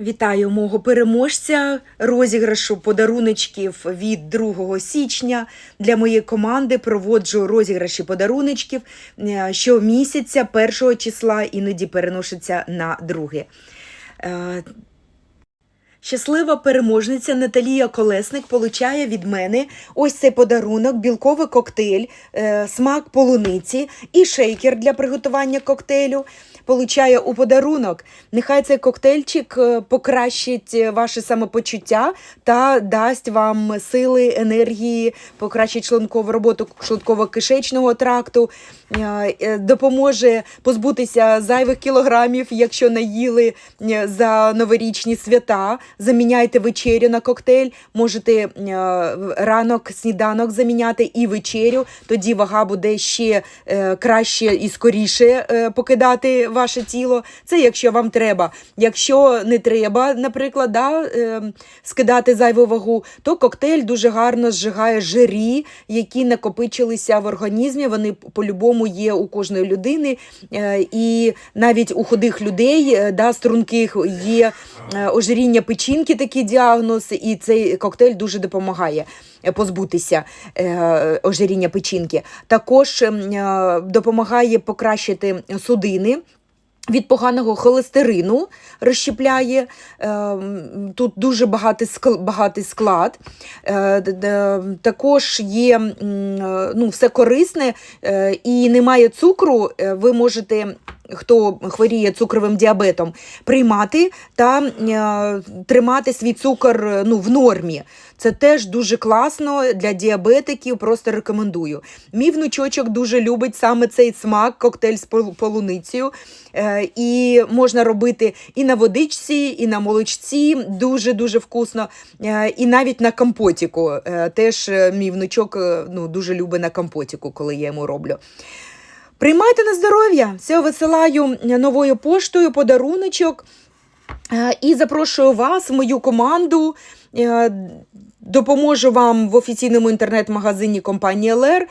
Вітаю мого переможця розіграшу подаруночків від 2 січня. Для моєї команди проводжу розіграші подаруночків е, щомісяця, 1 числа, іноді переноситься на друге. Е, Щаслива переможниця Наталія Колесник получає від мене ось цей подарунок, білковий коктейль, е, смак полуниці і шейкер для приготування коктейлю. Получає у подарунок. Нехай цей коктейльчик е, покращить е, ваше самопочуття та дасть вам сили, енергії, покращить шлункову роботу шлунково-кишечного тракту, е, допоможе позбутися зайвих кілограмів, якщо наїли за новорічні свята. Заміняйте вечерю на коктейль, можете ранок, сніданок заміняти і вечерю. Тоді вага буде ще краще і скоріше покидати ваше тіло. Це якщо вам треба. Якщо не треба, наприклад, да, е, скидати зайву вагу, то коктейль дуже гарно зжигає жирі, які накопичилися в організмі. Вони по-любому є у кожної людини. Е, і навіть у худих людей, е, да, струнких, є е, ожиріння печінки, такий діагноз, і цей коктейль дуже допомагає е, позбутися е, ожиріння печінки. Також ем, е, допомагає покращити судини. Від поганого холестерину розщепляє. Ем, Тут дуже багатий склад. Е, Також є е, ну, все корисне е, і немає цукру. Е, Ви можете, хто хворіє цукровим діабетом, приймати та е, тримати свій цукор е, ну, в нормі. Це теж дуже класно для діабетиків, просто рекомендую. Мій внучочок дуже любить саме цей смак, коктейль з полуницею. Е, І можна робити і на водичці, і на молочці. Дуже-дуже вкусно. І навіть на компотіку. Теж мій внучок ну, дуже любить на компотіку, коли я йому роблю. Приймайте на здоров'я. Все висилаю новою поштою, подаруночок. Е, І запрошую вас в мою команду. Е, Допоможу вам в офіційному інтернет-магазині компанії ЛР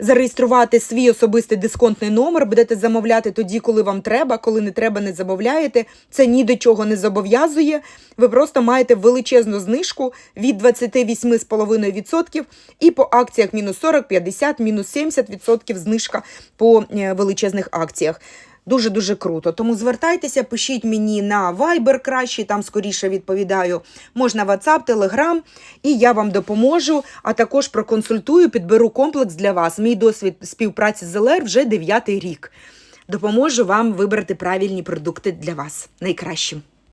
зареєструвати свій особистий дисконтний номер. Будете замовляти тоді, коли вам треба. Коли не треба, не замовляєте. Це ні до чого не зобов'язує. Ви просто маєте величезну знижку від 28,5% і по акціях мінус 40, 50, мінус 70% знижка по е, величезних акціях. Дуже-дуже круто. Тому звертайтеся, пишіть мені на Viber краще, там скоріше відповідаю. Можна WhatsApp, Telegram, і я вам допоможу, а також проконсультую, підберу комплекс для вас. Мій досвід співпраці з ЛР вже дев'ятий рік. Допоможу вам вибрати правильні продукти для вас найкращим.